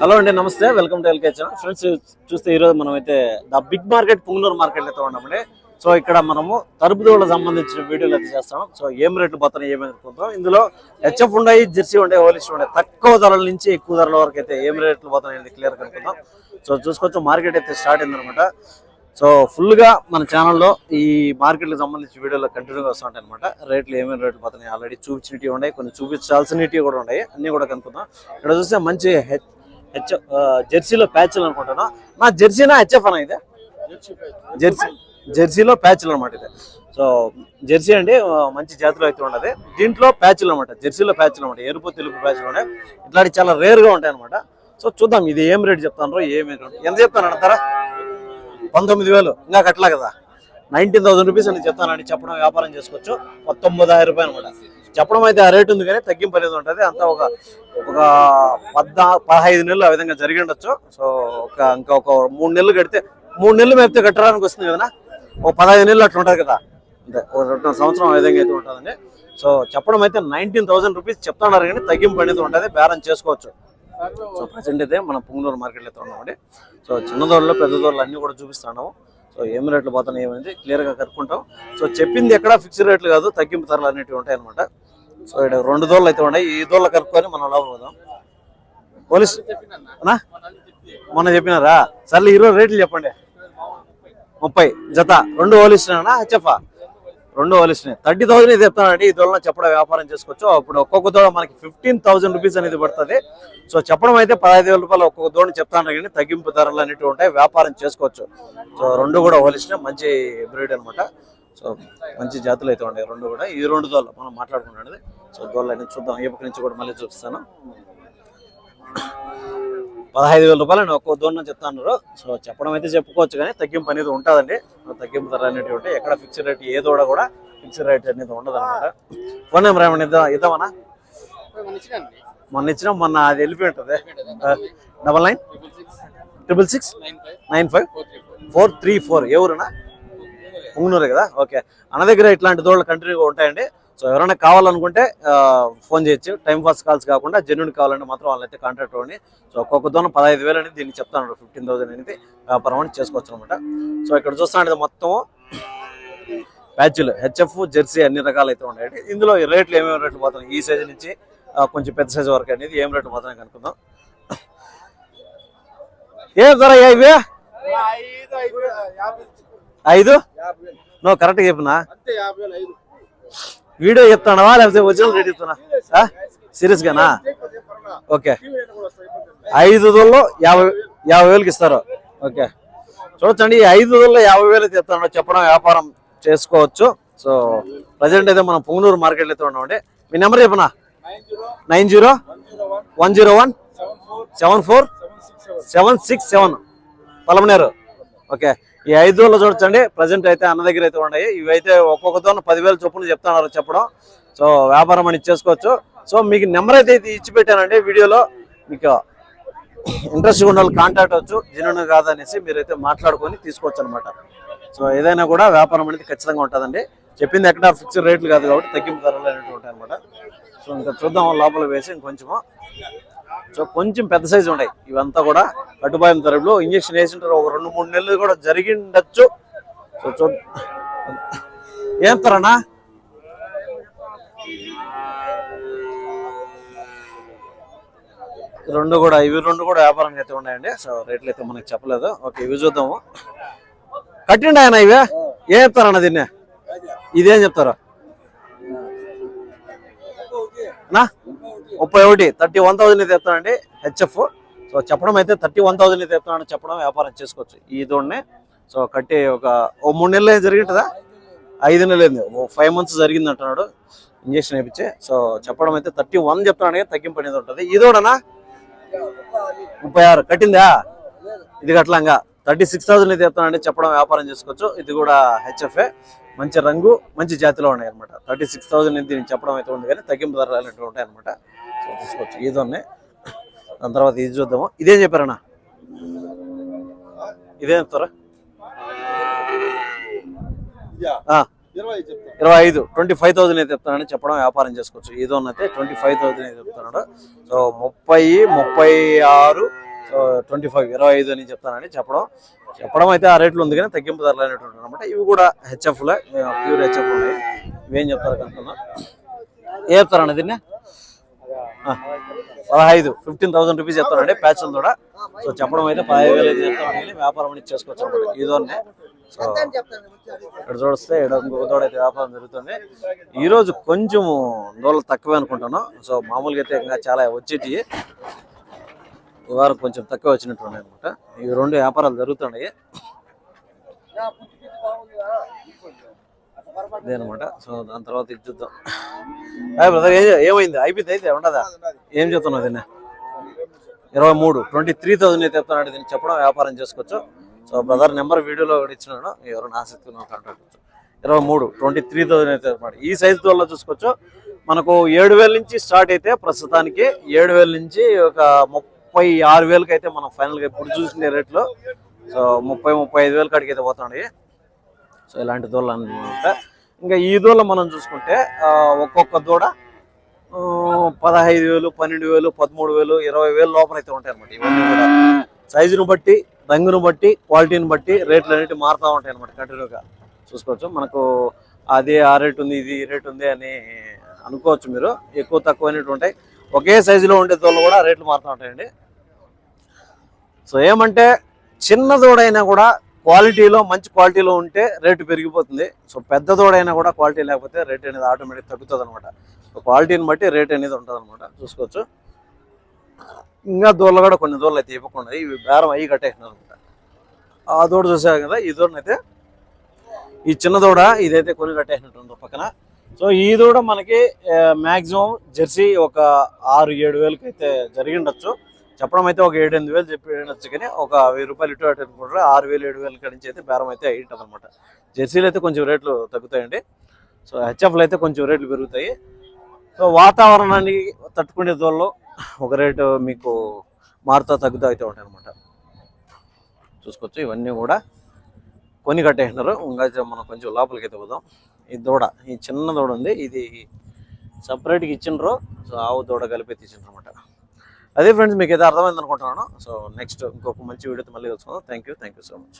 Hello అండి నమస్తే. Welcome to LK channel friends చూస్తే ఈరోజు మనం అయితే the big market Punganur market అయితే ఉన్నామండి. సో ఇక్కడ మనము తరుపుదోళ్ళకి సంబంధించిన వీడియోలు అయితే చేస్తాం. సో ఏం రేట్లు పోతున్నాయి ఏమేమి అనుకుంటాం ఇందులో హెచ్ఎఫ్ ఉన్నాయి జెర్సీ ఉండే హోలిస్ట్ ఉండే తక్కువ ధరల నుంచి ఎక్కువ ధరల వరకు అయితే ఏం రేట్లు పోతున్నాయి అనేది క్లియర్ కనుక్కుందాం. సో చూసుకోవచ్చు మార్కెట్ అయితే స్టార్ట్ అయిందనమాట. సో ఫుల్గా మన ఛానల్లో ఈ మార్కెట్కి సంబంధించిన వీడియోలు కంటిన్యూగా వస్తుంటాయి అనమాట రేట్లు ఏమేమి రేట్లు పోతున్నాయి ఆల్రెడీ చూపించినవి ఉన్నాయి. కొన్ని చూపించాల్సినవి కూడా ఉన్నాయి. అన్ని కూడా కనుక్కుందాం. ఇక్కడ చూస్తే మంచి హెచ్ జెర్సీలో ప్యాచ్లు అనుకుంటున్నా. నా జెర్సీనా హెచ్ఎఫ్ అన్న ఇది? జెర్సీ జెర్సీలో ప్యాచ్లు అనమాట ఇది. సో జెర్సీ అండి మంచి జాతిలో అయితే ఉన్నది. దీంట్లో ప్యాచ్లు అనమాట జెర్సీలో ప్యాచ్లు అనమాట ఎరుపు తెలుపు ప్యాచ్లు ఉన్నాయి. ఇట్లాంటి చాలా రేర్గా ఉంటాయి అనమాట సో చూద్దాం ఇది ఏం రేట్ చెప్తాను ఏమి ఎంత చెప్తాను అంటారా పంతొమ్మిది వేలు. ఇంకా కట్టలే కదా. నైన్టీన్ థౌసండ్ రూపీస్ అని చెప్తానండి చెప్పడం వ్యాపారం చేసుకోవచ్చు. పంతొమ్మిదాయిరం రూపాయలు అనమాట చెప్పడం అయితే ఆ రేటు ఉంది కానీ తగ్గింపు అనేది ఉంటుంది. అంతా ఒక ఒక పద్నా పదహైదు నెలలు ఆ విధంగా జరిగి ఉండొచ్చు. సో ఒక ఇంకా ఒక మూడు నెలలు కడితే మూడు నెలలు మేపితే కట్టడానికి వస్తుంది కదా ఒక పదహైదు నెలలు అట్లా ఉంటుంది కదా? అంటే ఒక రెండు సంవత్సరం ఆ విధంగా అయితే ఉంటుందండి సో చెప్పడం అయితే నైన్టీన్ థౌసండ్ రూపీస్ చెప్తున్నారు కానీ తగ్గింపు అనేది ఉంటుంది. బేరం చేసుకోవచ్చు. సో ప్రజెంట్ అయితే మనం పుంగనూరు మార్కెట్లో అయితే ఉన్నామండి. సో చిన్నదోళ్ళు పెద్దదోళ్ళు అన్నీ అన్ని కూడా చూపిస్తున్నాము. సో ఏం రేట్లు పోతున్నాయి ఏమైంది క్లియర్గా కనుక్కుంటాం. సో చెప్పింది ఎక్కడ ఫిక్స్డ్ రేట్లు కాదు తగ్గింపు ధరలు అనేటివి ఉంటాయి అనమాట సో ఇక్కడ రెండు దోళ్ళు అయితే ఉన్నాయి. ఈ దోళ్ళ కనుక్కొని మనం లోపల పోదాం. పోలీస్ మొన్న చెప్పినారా? సర్లే ఈరోజు రేట్లు చెప్పండి. ముప్పై జత. రెండు హోలిస్టేనా హెచ్ఎఫ్? రెండు ఓలిస్తున్నాయి థర్టీ థౌసండ్ ఇది చెప్తానండి. ఈ దోళ్ళ చెప్పడం వ్యాపారం చేసుకోవచ్చు. అప్పుడు ఒక్కొక్క దోడ మనకి ఫిఫ్టీన్ థౌసండ్ రూపీస్ అనేది పడుతుంది. సో చెప్పడం అయితే పదహైదు వేల రూపాయలు ఒక్కొక్క దోణ చెప్తాను కానీ తగ్గింపు ధరలు అనేవి ఉంటాయి. వ్యాపారం చేసుకోవచ్చు. సో రెండు కూడా హోలిస్టే మంచి బ్రీడ్ అనమాట సో మంచి జాతులు అయితే ఉన్నాయి. రెండు కూడా. ఈ రెండు దోళ్ళు మనం మాట్లాడుకున్నది సో దోళ్ళు అనేది చూద్దాం. ఈ పక్క నుంచి కూడా మళ్ళీ చూపిస్తాను. పదహైదు వేల రూపాయలు ఒక్కో దూరం చెప్తాను సో చెప్పడం అయితే చెప్పుకోవచ్చు కానీ తగ్గింపు అనేది ఉంటుందండి. తగ్గింపు ధర అనేవి ఉంటాయి ఎక్కడ ఫిక్స్డ్ రేట్ ఏ దూడ కూడా ఫిక్స్డ్ రేట్ అనేది ఉండదు అనమాట ఫోన్ నెంబర్ ఏమన్నా ఇద్దాం ఇద్దామన్నా మొన్న ఇచ్చిన. మొన్న అది వెళ్ళిపోయి ఉంటుంది. Double nine triple six nine five four three four ఎవరునా ఉంగునూరే కదా? ఓకే. అన్న దగ్గర ఇట్లాంటి దూడలు కంటిన్యూగా ఉంటాయండి. సో ఎవరైనా కావాలనుకుంటే ఫోన్ చేయొచ్చు. టైం పాస్ కాల్స్ కాకుండా జెన్యున్ కావాలంటే మాత్రం వాళ్ళైతే కాంటాక్ట్ అవ్వండి. సో ఒక్కొక్క దూరం పదహైదు వేలు అనేది దీనికి చెప్తాను ఫిఫ్టీన్ థౌసండ్ అనేది వ్యాపారం అని చేసుకోవచ్చు అనమాట సో ఇక్కడ చూస్తున్నది మొత్తం ప్యాచ్లు హెచ్ఎఫ్ జెర్సీ అన్ని రకాలు అయితే ఉన్నాయండి. ఇందులో రేట్లు ఏమేమి రేట్లు పోతున్నాయి? ఈ సైజు నుంచి కొంచెం పెద్ద సైజు వరకు అనేది ఏం రేట్లు పోతున్నాయి కనుక్కుందాం. ఏం ధర ఇవి? ఐదు? నువ్వు కరెక్ట్గా చెప్పినా? వీడియో చెప్తానవా? లేకపోతే ఒరిజినల్ రేట్ చెప్తున్నా సీరియస్ గానా? ఓకే. ఐదు దొల్లో యాభై యాభై వేలకి ఇస్తారు. ఓకే. చూడొచ్చండి ఈ ఐదు దొల్లో యాభై వేలు చెప్తాను. చెప్పడం వ్యాపారం చేసుకోవచ్చు. సో ప్రజెంట్ అయితే మనం పొంగనూరు మార్కెట్లో అయితే ఉన్నామండి. మీ నెంబర్ చెప్పనా? Nine zero. One zero one. Seven four. Seven six seven. Palamaner. Okay. ఈ ఐదు రోజులు చూడొచ్చండి. ప్రజెంట్ అయితే అన్న దగ్గర అయితే ఉన్నాయి. ఇవి అయితే ఒక్కొక్కతో పదివేలు చొప్పున చెప్తున్నారు చెప్పడం. సో వ్యాపారం అని చేసుకోవచ్చు. సో మీకు నెంబర్ అయితే ఇది ఇచ్చి పెట్టానండి వీడియోలో. మీకు ఇంట్రెస్ట్ ఉన్న వాళ్ళు కాంటాక్ట్ అవ్వచ్చు. జెన్యున్ కాదనేసి మీరైతే మాట్లాడుకొని తీసుకోవచ్చు అనమాట సో ఏదైనా కూడా వ్యాపారం అనేది ఖచ్చితంగా ఉంటుందండి. చెప్పింది ఎక్కడ ఫిక్స్డ్ రేట్లు కాదు కాబట్టి తగ్గింపు ధరలు అనేటువంటి అనమాట సో ఇంకా చూద్దాం లోపల వేసి ఇంకొంచెము. సో కొంచెం పెద్ద సైజు ఉన్నాయి. ఇవంతా కూడా కట్టుబాయం తరపులో ఇంజక్షన్ వేసింటారు. ఒక రెండు మూడు నెలలు కూడా జరిగిండొచ్చు. సో చూ ఏం తరనా? రెండు కూడా ఇవి రెండు కూడా వ్యాపారం అయితే ఉన్నాయండి. సో రేట్లు అయితే మనకి చెప్పలేదు. ఓకే ఇవి చూద్దాము. కట్టిండి ఆయన ఇవే? ఏం చెప్తారన్న దీన్ని? ఇదేం చెప్తారా? నా? ముప్పై ఒకటి థర్టీ వన్ థౌసండ్ అయితే చెప్తానండి హెచ్ఎఫ్. సో చెప్పడం అయితే థర్టీ వన్ థౌసండ్ అయితే చెప్తానని చెప్పడం వ్యాపారం చేసుకోవచ్చు. ఈ దోడ్నే. సో కట్టి ఒక ఓ మూడు నెలలు ఏం జరిగింటుందా? ఐదు నెలలు అయింది. ఓ ఫైవ్ మంత్స్ జరిగింది అంటున్నాడు. ఇంజక్షన్ వేయించి. సో చెప్పడం అయితే థర్టీ వన్ చెప్తాను తగ్గింపు అనేది ఉంటుంది. ఈ దూడనా? ముప్పై ఆరు. కట్టిందా? ఇది కట్టలంగా. థర్టీ సిక్స్ థౌసండ్ అయితే చెప్తానండి చెప్పడం వ్యాపారం చేసుకోవచ్చు. ఇది కూడా హెచ్ఎఫ్ఏ మంచి రంగు మంచి జాతిలో ఉన్నాయి అనమాట థర్టీ సిక్స్ థౌసండ్ ఇది చెప్పడం అయితే ఉంది కానీ తగ్గింపు ధరలు అనేవి ఉంటాయి అనమాట తీసుకోవచ్చు ఇది ఉన్నాయి. దాని తర్వాత ఇది చూద్దాము. ఇదేం చెప్పారన్నా? ఇదేం చెప్తారా? ఇరవై ఐదు ట్వంటీ ఫైవ్ థౌసండ్ అయితే చెప్తానని చెప్పడం వ్యాపారం చేసుకోవచ్చు. ఏదో అయితే ట్వంటీ ఫైవ్ థౌసండ్ అయితే చెప్తున్నాడు. సో ముప్పై ముప్పై ఆరు సో ట్వంటీ ఫైవ్ ఇరవై ఐదు అని చెప్తానని చెప్పడం. చెప్పడం అయితే ఆ రేట్లు ఉంది కానీ తగ్గింపు ధరలు అనేటువంటి అనమాట ఇవి కూడా హెచ్ఎఫ్లే ప్యూర్ హెచ్ఎఫ్ ఉన్నాయి. ఇవేం చెప్తారు కనుక్కున్నా ఏ చెప్తారండి దీన్ని? పదహైదు ఫిఫ్టీన్ థౌసండ్ రూపీస్ చెప్తానండి ప్యాచ్లు కూడా. సో చెప్పడం అయితే పదహైదు వేలు అయితే వ్యాపారం అనేది చేసుకోవచ్చు అనమాట ఇదోనే సో ఇక్కడ చూస్తే ఇక్కడ ఇంకొక వ్యాపారం జరుగుతుంది. ఈ రోజు కొంచెం దూరం తక్కువే అనుకుంటాను సో మామూలుగా అయితే ఇంకా చాలా వచ్చేటి ఈ వారం కొంచెం తక్కువ వచ్చినట్టు ఉన్నాయి అనమాట ఈ రెండు వ్యాపారాలు జరుగుతున్నాయి. అనమాట సో దాని తర్వాత ఇది చూద్దాం. హాయ్ బ్రదర్ ఏమైంది? అయిపోయింది అయితే ఉండదా ఏం చెప్తున్నావు దీన్ని? ఇరవై మూడు ట్వంటీ త్రీ థౌసండ్ అయితే చెప్తున్నాడు దీన్ని. చెప్పడం వ్యాపారం చేసుకోవచ్చు. సో బ్రదర్ నెంబర్ వీడియోలో కూడా ఇచ్చినాను ఎవరైనా ఆసక్తి ఉన్న కాంటాక్ట్ ఇరవై మూడు ట్వంటీ త్రీ థౌసండ్ అయితే అనమాట ఈ సైజ్ వల్ల చూసుకోవచ్చు. మనకు ఏడు వేల నుంచి స్టార్ట్ అయితే ప్రస్తుతానికి ఏడు వేల నుంచి ఒక ముప్పై ఆరు వేలకి అయితే మనం ఫైనల్గా ఇప్పుడు చూసిన రేట్లో. సో ముప్పై ముప్పై ఐదు వేల కాడికి అయితే పోతున్నాయి సో ఇలాంటి దూడలు అనమాట ఇంకా ఈ దూడలు మనం చూసుకుంటే ఒక్కొక్క దూడ పదహైదు వేలు పన్నెండు వేలు పదమూడు వేలు ఇరవై వేలు లోపల అయితే ఉంటాయి అనమాట ఇవన్నీ కూడా సైజును బట్టి రంగును బట్టి క్వాలిటీని బట్టి రేట్లు అనేవి మారుతూ ఉంటాయి అనమాట కంటిన్యూగా. చూసుకోవచ్చు. మనకు అది ఆ రేట్ ఉంది ఇది ఈ రేట్ ఉంది అని అనుకోవచ్చు మీరు. ఎక్కువ తక్కువ అనేవి ఉంటాయి. ఒకే సైజులో ఉండే దూడలు కూడా రేట్లు మారుతూ ఉంటాయండి. సో ఏమంటే చిన్న దూడైనా కూడా క్వాలిటీలో మంచి క్వాలిటీలో ఉంటే రేటు పెరిగిపోతుంది. సో పెద్ద దూడైనా కూడా క్వాలిటీ లేకపోతే రేట్ అనేది ఆటోమేటిక్ తగ్గుతుంది అనమాట క్వాలిటీని బట్టి రేట్ అనేది ఉంటుంది అనమాట చూసుకోవచ్చు. ఇంకా దూడలు కూడా కొన్ని దూడలు అయితే ఇవ్వకుండా ఇవి బేరం అయ్యి కట్టేసినారు అనమాట. ఆ దూడ చూసారు కదా ఈ దూడనైతే ఈ చిన్న దూడ ఇదైతే కొని కట్టేసినట్టు పక్కన. సో ఈ దూడ మనకి మ్యాక్సిమం జెర్సీ ఒక ఆరు ఏడు వేలకైతే జరిగిండొచ్చు జరిగి ఉండొచ్చు. చెప్పడం అయితే ఒక ఏడు ఎనిమిది వేలు చెప్పి ఉండొచ్చు కానీ ఒక వెయ్యి రూపాయలు ఇటు అటు అనుకుంటారు. ఆరు వేలు ఏడు వేల నుంచి అయితే బేరం అయితే అయ్యింటుంది అనమాట జెర్సీలు అయితే కొంచెం రేట్లు తగ్గుతాయండి. సో హెచ్ఎఫ్లు అయితే కొంచెం రేట్లు పెరుగుతాయి. సో వాతావరణాన్ని తట్టుకునే దూడలు ఒక రేటు మీకు మారుతా తగ్గుతూ అయితే ఉంటాయి అనమాట చూసుకోవచ్చు ఇవన్నీ కూడా కొని కట్టేసినారు ఇంకా మనం కొంచెం లోపలికి అయితే పోదాం. ఈ దూడ ఈ చిన్న దూడ ఉంది. ఇది సపరేట్గా ఇచ్చిండ్రు. సో ఆవు దూడ కలిపి తీసిండ్రు అనమాట అదే ఫ్రెండ్స్ మీకు అయితే అర్థమైంది అనుకుంటున్నాను సో నెక్స్ట్ ఇంకొక మంచి వీడియోతో మళ్ళీ కలుసుకుందాం. Thank you thank you so much